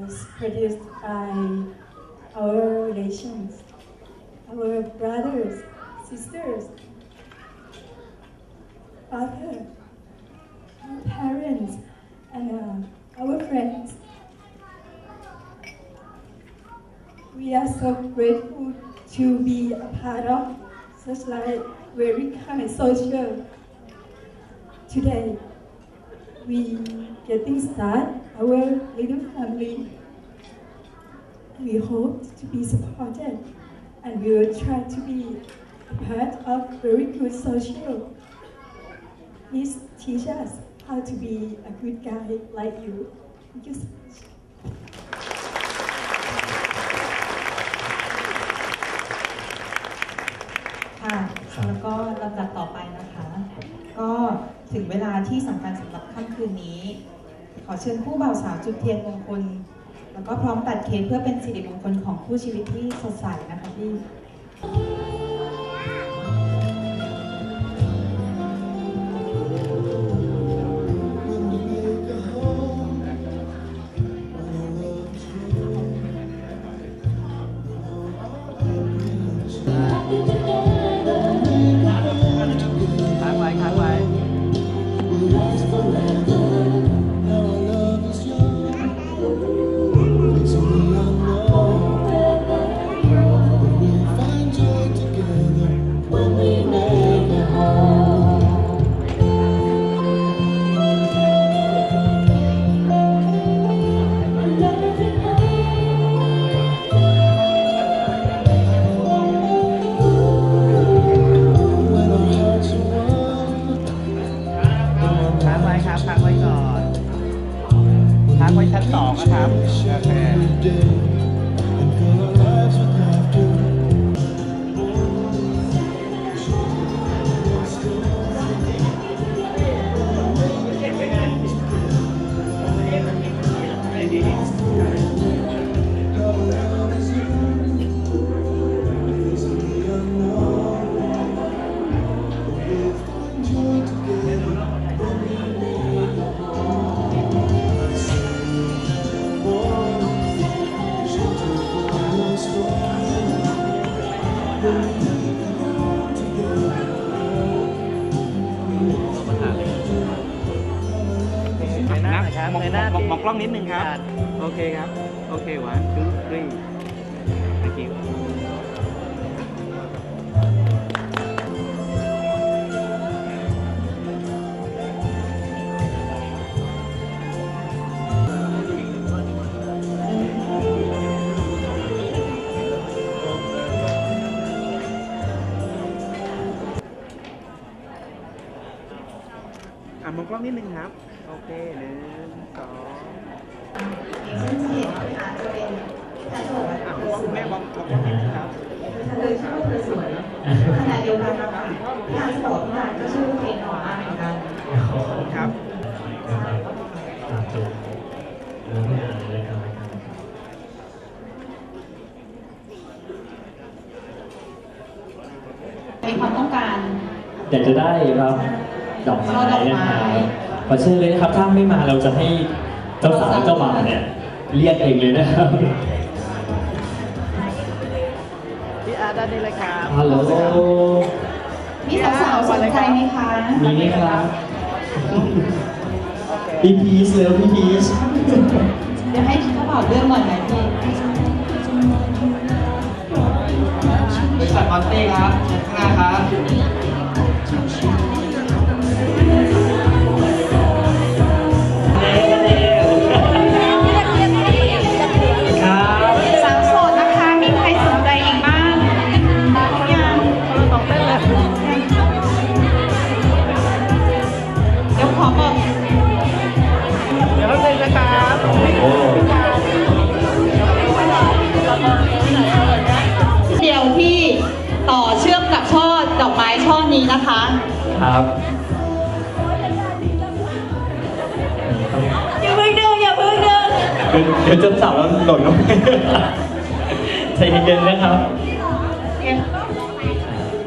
was produced by our relations, our brothers, sisters, father, our parents, and uh, our friends. We are so grateful to be a part of such like very kind social. Today, we getting started our little family. We hope to be supported and we will try to be a part of very good social. Please teach us how to be a good guy like you. Thank you so much. ค่ะ แล้วก็ลำดับต่อไปนะคะ ก็ถึงเวลาที่สำคัญสำหรับ ับ ค่ำคืนนี้ ขอเชิญคู่บ่าวสาวจุดเทียนมงคล แล้วก็พร้อมตัดเค้กเพื่อเป็นสิริมงคลของคู่ชีวิตที่สดใสนะคะพี่ องกล้องนิดนึงครับ โอเคครับ โอเค one two three thank you อะมองกล้องนิดนึงครับ โอเคหนึ่งสองอะคุณแม่มองมองกล้องนิดนึงครับ ขณะเดียวกันนะคะทางสอบงานก็ชื่อเพลงออกมาเหมือนกันครับมีความต้องการอยากจะได้รับดอกไม้ช่อดอกไม้นะครับขอเชิญเลยนะครับ ถ้าไม่มาเราจะให้เจ้าสาวเจ้าบ่าวเนี่ย เรียกเองเลยนะครับ พี่อาร์ตด้านนี้เลยครับฮัลโหลมีสาวๆสนใจไหมคะ มีไหมครับพี่พีชเร็วพี่พีชเดี๋ยวให้เขาบอกเรื่องหน่อยไหมพี่บริษัทมอนเต้ครับข้างหน้าครับครับ เดี๋ยวเจะสาวแล้วหล่นลงไปใจเย็นๆนะครับ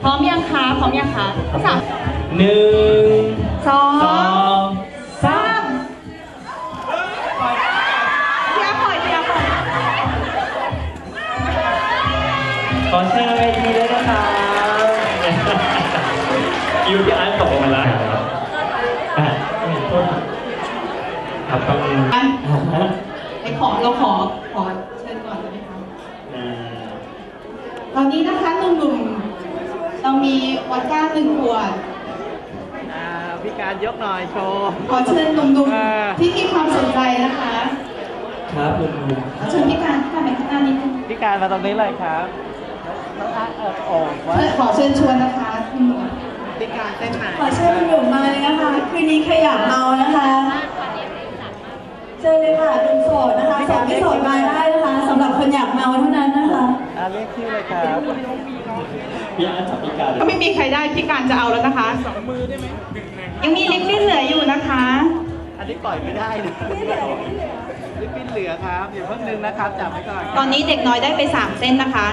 พร้อมยังคะ พร้อมยังคะสามหนึ่งสองสามเสียปล่อยเสียปล่อยขอเชิญเวทีเลยนะครับคิวที่อันตกลงมาแล้วครับต้อง ขอเราขอขอเชิญก่อนได้ไหมคะอ่าตอนนี้นะคะหนุ่มๆเรามีวอดก้าหนึ่งขวดอ่าพี่การยกหน่อยโชว์ขอเชิญหนุ่มอ่าๆที่มีความสนใจนะคะ ครับคุณขอเชิญพี่การเข้าไปข้างหน้านิดนึงพี่การมาตรงนี้เลยครับน้องอาร์ตเออโอ่งไว้ขอเชิญชวนนะคะคุณหมอพี่การเต้นไหนขอเชิญหนุ่มๆมาเลยนะคะคืนนี้ใครอยากเมานะคะ เจอเลยค่ะหนุ่มโสดนะคะโสดไม่โสดมาได้นะคะสำหรับคนอยากเมาเท่านั้นนะคะอ่าเรียกชื่อเลยครับพี่อาร์ตจับพี่การก็ไม่มีใครได้พี่การจะเอาแล้วนะคะยังมีลิปบิ้นเหลืออยู่นะคะ อันนี้ปล่อยไม่ได้นะลิปปิ้นเหลือครับอย่าเพิ่งดึงนะครับจับไว้ก่อนตอนนี้เด็กน้อยได้ไปสามเส้นนะคะ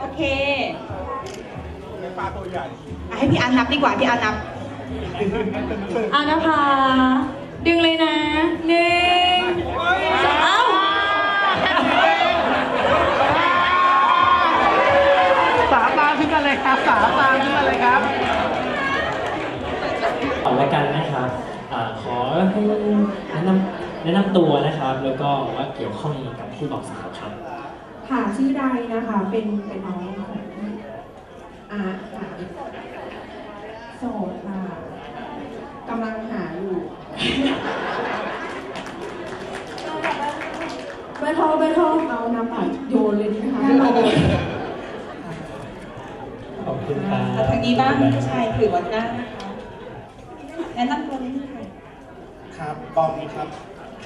โอเคอะให้ พี่อันนับดีกว่าพี่อันนับเอานะคะ ดึงเลยนะหนึ่งสองเอ้าสาบานขึ้นมาเลยครับสาบานขึ้นมาเลยครับขอรายการนะครับอ่าขอให้แนะนำแนะนำตัวนะครับ แล้วก็ว่าเกี่ยวข้องกับผู้บอกสาวครับ ค่ะชื่อใดนะคะ เป็นเป็นน้องของอาร์ตค่ะโสดค่ะกำลังหาอยู่ เบอร์โทรเบอร์โทรเอานำบัตรโยนเลยดีไหมคะขอบคุณครับเอาทางนี้บ้างผู้ชายถือวัดหน้านะคะแนะนำตัวนิดนึงค่ะครับบอมครับ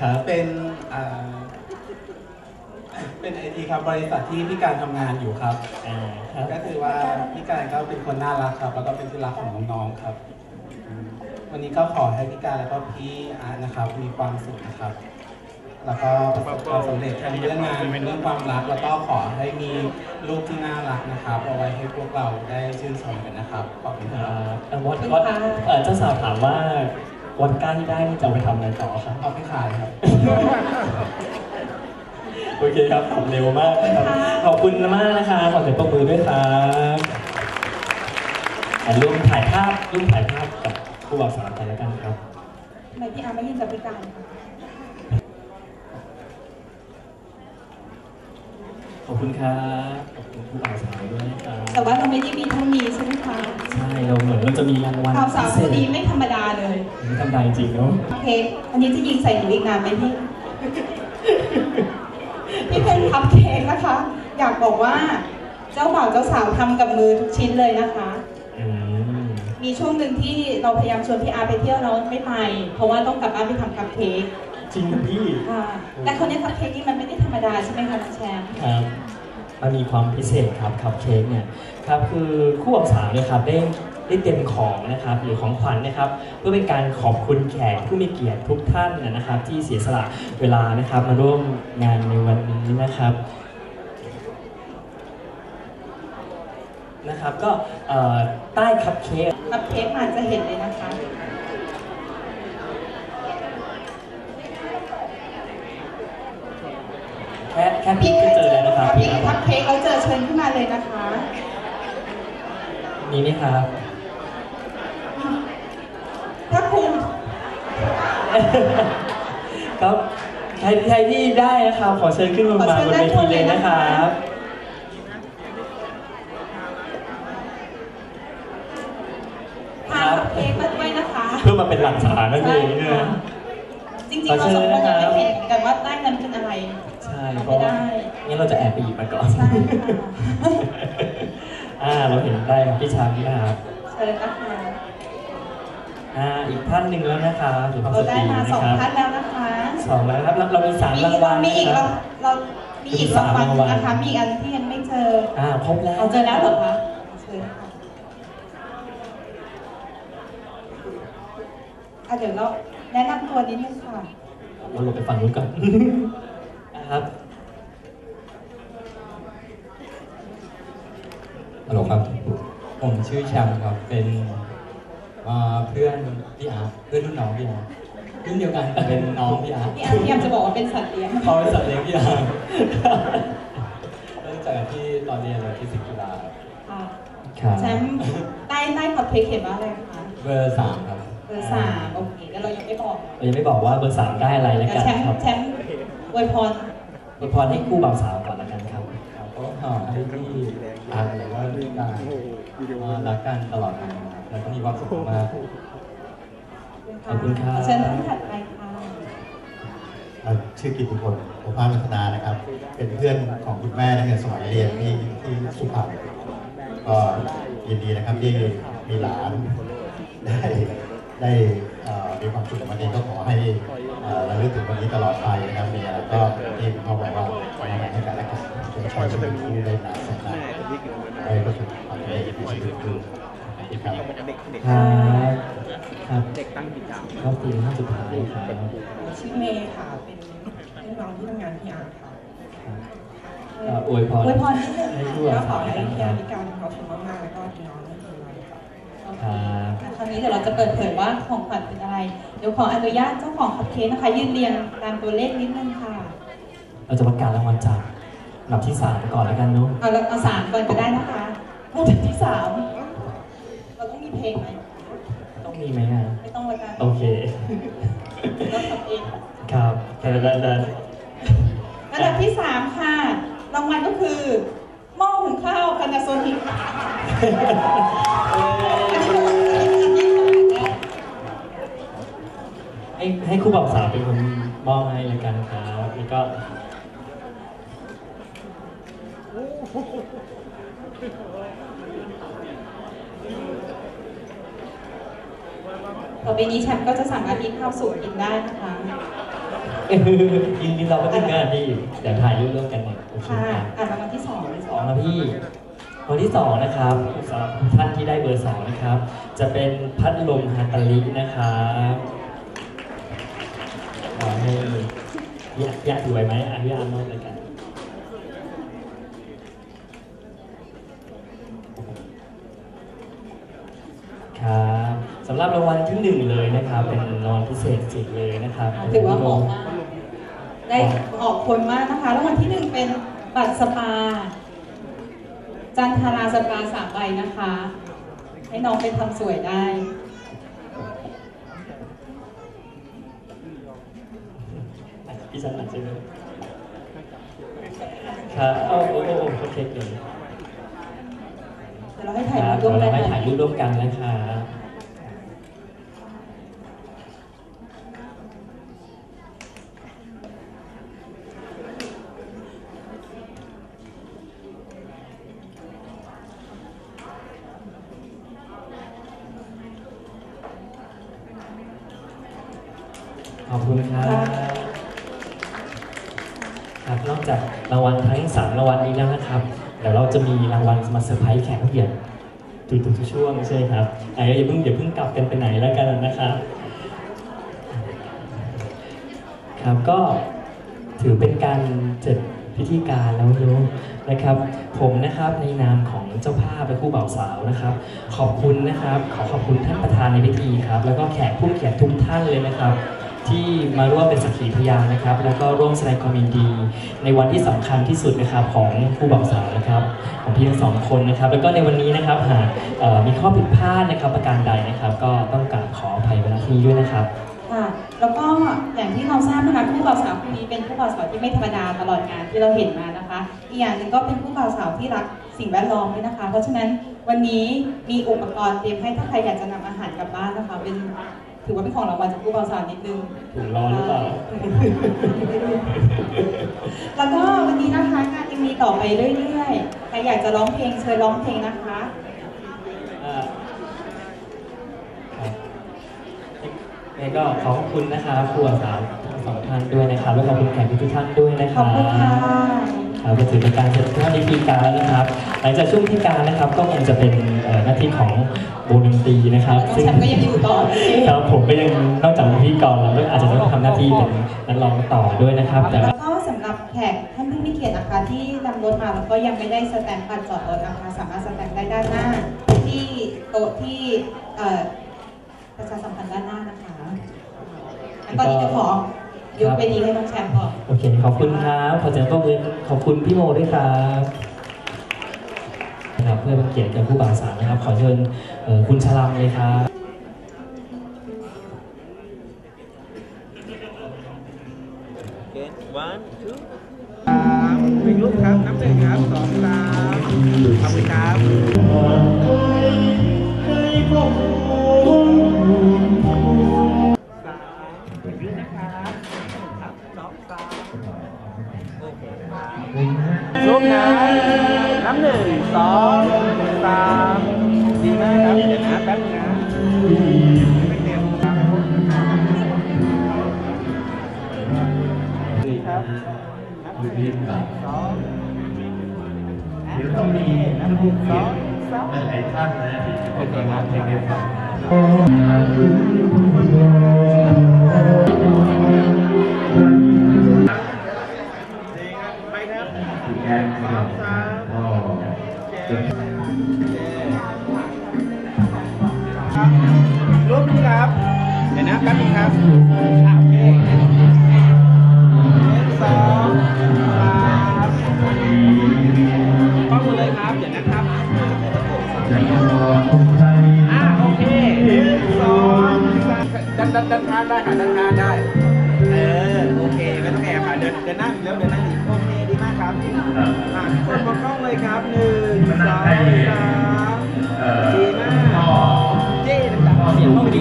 ครับเป็นอ่าเป็นไอทีครับบริษัทที่พี่การทำงานอยู่ครับ อ่าครับ ก็คือว่าพี่การก็เป็นคนน่ารักครับ แล้วก็เป็นที่รักของน้องๆครับอืม วันนี้ก็ขอให้พี่การแล้วก็พี่อาร์ตนะครับ มีความสุขนะครับ แล้วก็ประสบความสำเร็จทั้งเรื่องงานเรื่องความรักแล้วก็ขอให้มีลูกที่น่ารักนะครับเอาไว้ให้พวกเราได้ชื่นชมกันนะครับขอบคุณคอ่ารับเอ่อวัดวัดเอ่อเจ้าสาวถามว่าวัดก้าที่ได้นี่จะเอาไปทำอะไรต่อครับ เอาไปขายครับ โอเคครับทำเร็วมากนะครับขอบคุณมากนะคะ ขอเสียงปรบมือด้วยครับอะร่วมถ่ายภาพร่วมถ่ายภาพ กับผู้บ่าวสาวกันแล้วกันครับทำไมพี่อาร์ไม่ยืนกับพี่การคะขอบคุณครับขอบคุณผู้บ่าวสาวด้วยนะครับแต่ว่าเราไม่ได้มีเท่านี้ใช่ไหมคะใช่เราเหมือนเราจะมีรางวัลข่าวสาวพิเศคนษนี้ไม่ธรรมดาเลยไม่ธรรมดาจริงๆเนาะโอเค อันนี้จะยิงใส่หนูอีกนานไหมพี่พี่เป็นคัพเค้กนะคะ อยากบอกว่า เจ้าบ่าวเจ้าสาวทำกับมือทุกชิ้นเลยนะคะอื มมีช่วงหนึ่งที่เราพยายามชวนพี่อาร์ไปเที่ยวเราไม่ไปเพราะว่าต้องกลับบ้านไปทำคัพเค้กจริงนะพี่ค่ะแต่คนนี้คัพเค้กนี่มันไม่ได้ธรรมดาใช่ไหมคะน้องแชมป์ครับมันมีความพิเศษครับคัพเค้กเนี่ยครับคือคู่บ่าวสาวเนี่ยครับได้ได้เตรียมของนะครับหรือของขวัญนะครับ เพื่อเป็นการขอบคุณแขกผู้มีเกียรติทุกท่านนะครับ ที่เสียสละเวลานะครับ มาร่วมงานในวันนี้นะครับ นะครับ ก็เอ่อใต้คัพเค้กคัพเค้กอาจจะเห็นเลยนะคะแค่แค่พี่ก็เจอแล้วนะครับพี่พี่คัพเค้กเราเจอเชิญขึ้นมาเลยนะคะ นี่ไหมครับถ้าคุณครับใครใครที่ได้นะครับ ขอเชิญขึ้นมาบนเวทีเลยนะครับ พาคัพเค้กมาด้วยนะคะ เพื่อมาเป็นหลักฐา นนั่นเองนะ จริงๆเราสองคนยังไม่เห็นกันว่าใต้นั้นเป็นอะไร ใช่ไม่เพราะว่าได้งั้นเราจะแอบไปหยิบมาก่อนใช่ค่ะอ่าเราเห็นได้ครับพี่ชามพี่นะครับเชิญนะคะอ่าอีกท่านหนึ่งแล้วนะครับสุภาพเราสตได้รีมานะสองครับท่านแล้วนะคะสองแล้วนะครับเราเรามีสามมีรางวัลมีอีกนะคเรารับเรามีอีกมีสารางวัลรางวัลนะคะมีอีกอันที่ยังไม่เจออ่าครบแล้วเอาเจอแล้วเหรอคะเชิญ ค่ะอะเดี๋ยวเราแนะนำตัวนิดนึงค่ะเราลงไปฝั่งนู้นก่อน นะครับฮัลโหลครับ ผมชื่อแชมป์ครับ เป็นอ่าเพื่อนพี่อาร์ตเพื่อนรุ่นน้องพี่อาร์ตรุ่นเดียวกันแต่เป็นน้องพี่อาร์ตพี่อาร์ตพยายามจะบอกว่าเป็นสัตว์เลี้ยงเขาเป็นสัตว์เลี้ยงพี่อาร์ตเริ่มจากที่ตอนเรียนเลยที่สิบจุฬาครับค่ะครับแชมป์ใต้ใต้พอดเพลย์เขียนว่าอะไรคะ เบอร์สามครับเบ อร์สามโอเคแล้วเรายังไม่บอกเรายังไม่บอกว่าเบอร์สามได้อะไรแล้วแต่กันแชมป์ครับแชมป์อวยพรอวยพรให้คู่บ่าวสาวก่อนแล้วกันครับครับก็ขอให้พี่อาร์ตหรือว่าพี่การมารักกันตลอดไปนะครับแล้วก็มีความสุขมากขอบคุณครับเชิญท่านถัดไปค่ะเอ่อชื่อกิตติพลโอภาสวัฒนานะครับ เป็นเพื่อนของคุณแม่ตั้งแต่สมัยเรียนที่ที่สุพรรณก็ยินดีนะครับที่มีหลานได้ ได้เอ่อมีความสุขกับวันนี้ก็ขอให้เอ่อระลึกถึงวันนี้ตลอดไปนะครับมีอะไรก็ที่เขาบอกว่าขอให้กันและกันจงใช้ชีวิตคู่ได้นานแสนนานให้ประสบความสำเร็จในชีวิตคู่ครับครับครับเด็กตั้งกิจกรรมรอบตีห้าสุดท้ายครับชื่อเมย์ค่ะเป็นลูกน้องที่ทำงานพี่อาร์ตค่ะเอ่ออวยพรอวยพรนิดนึงให้คู่ก็บ่าวขอสาวให้แล้วกันพี่คอารัร์บตมีความสุขมากๆแล้วก็พี่น้องไม่เป็นไรค่ะครับคราว นี้เดี๋ยวเราจะเปิดเผยว่าของขวัญเป็นอะไร เดี๋ยวขออนุญาตเจ้าของคัพเค้กนะคะยืนเรียงตามตัวเลขนิดนึงค่ะ เราจะประกาศรางวัลจากลำดับที่สามก่อนแล้วกันเนาะเอาละเอาสามก่อนก็ได้นะคะลำดับที่สามเราต้องมีเพลงไหมต้องมีไหมอะไม่ต้องละกันโอเคเราทำเองครับเดินเดินเดินอันดับที่สามค่ะ รางวัลก็คือหม้อหุงข้าวคานาโซนิก ให้ให้คู่บ่าวสาวเป็นคนมอบให้แล้วกันครับแล้วก็ต่อไปนี้แชมป์ก็จะสามารถมีข้าวสุกกินได้นะคะยินดีเราก็ทำงานพี่เดี๋ยวถ่ายรูปร่วมกันเนี่ยโอเคค่ะครับอ่านรางวัลที่สองเลยสองนะพี่คนที่สองนะครับสำหรับท่านที่ได้เบอร์สองนะครับ จะเป็นพัดลมฮาตาลินะครับข อให้ยะยะถือไว้ไหมอะยะเอามอบเลยกันครับสำหรับรางวัลที่หนึ่งเลยนะครับ เป็นรางวัลพิเศษจริงเลยนะครับถือว่าเหมาะมากได้ออกคนมากนะคะรางวัลที่หนึ่งเป็นบัตรสปา จันทราสปาสามใบนะคะ ให้น้องไปทำสวยได้ สันหลังใช่ไหมครับโอ้โหโอเคเลยเดี๋ยวเราให้ถ่ายรูปร่วมกันเราให้ถ่ายรูปร่วมกันนะครับขอบคุณครับ รางวัลทั้งสามรางวัลนี้แล้วนะครับเดี๋ยวเราจะมีรางวัลมาเซอร์ไพรส์แขกผู้เกียรติทุกๆช่วงใช่ไหมครับอะอย่าเพิ่งอย่าเพิ่งกลับกันไปไหนแล้วกันนะครับ ครับก็ถือเป็นการเสร็จพิธีการแล้วโยมนะครับ ผมนะครับในนามของเจ้าภาพและผู้บ่าวสาวนะครับ ขอบคุณนะครับ ขอขอบคุณท่านประธานในพิธีครับ แล้วก็แขกผู้เกียรติทุกท่านเลยนะครับ ที่มาร่วมเป็นสักขีพยานนะครับ แล้วก็ร่วมแสดงความยินดี ในวันที่สำคัญที่สุดนะครับของผู้บ่าวสาวนะครับ ของพี่ทั้งสองคนนะครับ แล้วก็ในวันนี้นะครับหากมีข้อผิดพลาดนะครับประการใดนะครับ ก็ต้องกราบขออภัยเวลาที่นี้ด้วยนะครับค่ะแล้วก็อย่างที่เราทราบนะคะคู่บ่าวสาวคู่นี้เป็นคู่บ่าวสาวที่ไม่ธรรมดาตลอดงานที่เราเห็นมานะคะอีกอย่างหนึ่งก็เป็นคู่บ่าวสาวที่รักสิ่งแวดล้อมด้วยนะคะ เพราะฉะนั้นวันนี้มีอุปกรณ์เตรียมให้ถ้าใครอยากจะนำอาหารกลับบ้านนะคะเป็น ถือว่าเป็นของรางวัลจากคู่บ่าวสาวนิดนึง ถูกรอหรือเปล่า แล้วก็วันนี้นะคะงานยังมีต่อไปเรื่อยๆ ใครอยากจะร้องเพลงเชิญร้องเพลงนะคะ อ่าครับยังไงก็ขอขอบคุณนะครับผู้บ่าวสาวทั้งสองท่านด้วยนะครับ แล้วก็ขอบคุณแขกทุกท่านด้วยนะคขรัอบ บคุณค่ะ ครับก็ถือเป็นการเสร็จท่าพิธีการแล้วนะครับ หลังจากช่วงพิธีการนะครับก็คงจะเป็นเอ่อหน้าที่ของวงดนตรีนะครับน้องแชมป์ก็ยังอยู่ต่อนะสิครับผมก็ยังนอกจากเป็นพิธีกรเราก็อาจจะต้องทำหน้าที่เป็นนักร้องต่อด้วยนะครับ แต่แล้ว่าวก็สำหรับแขกท่านผู้มีเกียรตินะคะที่นำรถมาแล้วก็ยังไม่ได้สแตมป์บัตรจอดรถนะคะสามารถสแตมป์ได้ด้านหน้า ที่โต๊ะที่เอ่อประชาสัมพันธ์ด้านหน้านะคะอันตอนนี้จะขอ ยกเวทีให้น้องแชมป์ก่อนโอเค ขอบคุณครับขอเสียงปรบมือขอบคุณพี่โมด้วยครับนะครับ เพื่อเป็นเกียรติกับผู้บ่าวสาวนะครับ ขอเชิญเอ่อคุณชลัมเลยครับโอเค one two สามหนึ่งรูปครับนับหนึ่งครับสอง ผู้เกียรติหลายๆท่านนะที่เป็นคนร้องเพลงให้ฟังไปครับคุณแอนครับก็จะรูปนี้ครับ เดี๋ยวนะแป๊บนึงครับ ดันดันดันทางได้ค่ะดันทางได้ เออโอเคไม่ต้องแอบค่ะเดินเดินหน้าอีกแล้วเดินหน้าอีกโอเคดีมากครับอะทุกคนบองกล้องเลยครับหนึ่งสองสามเอ่อดีมากเจ๊ดังๆเสียงเข้าวิดี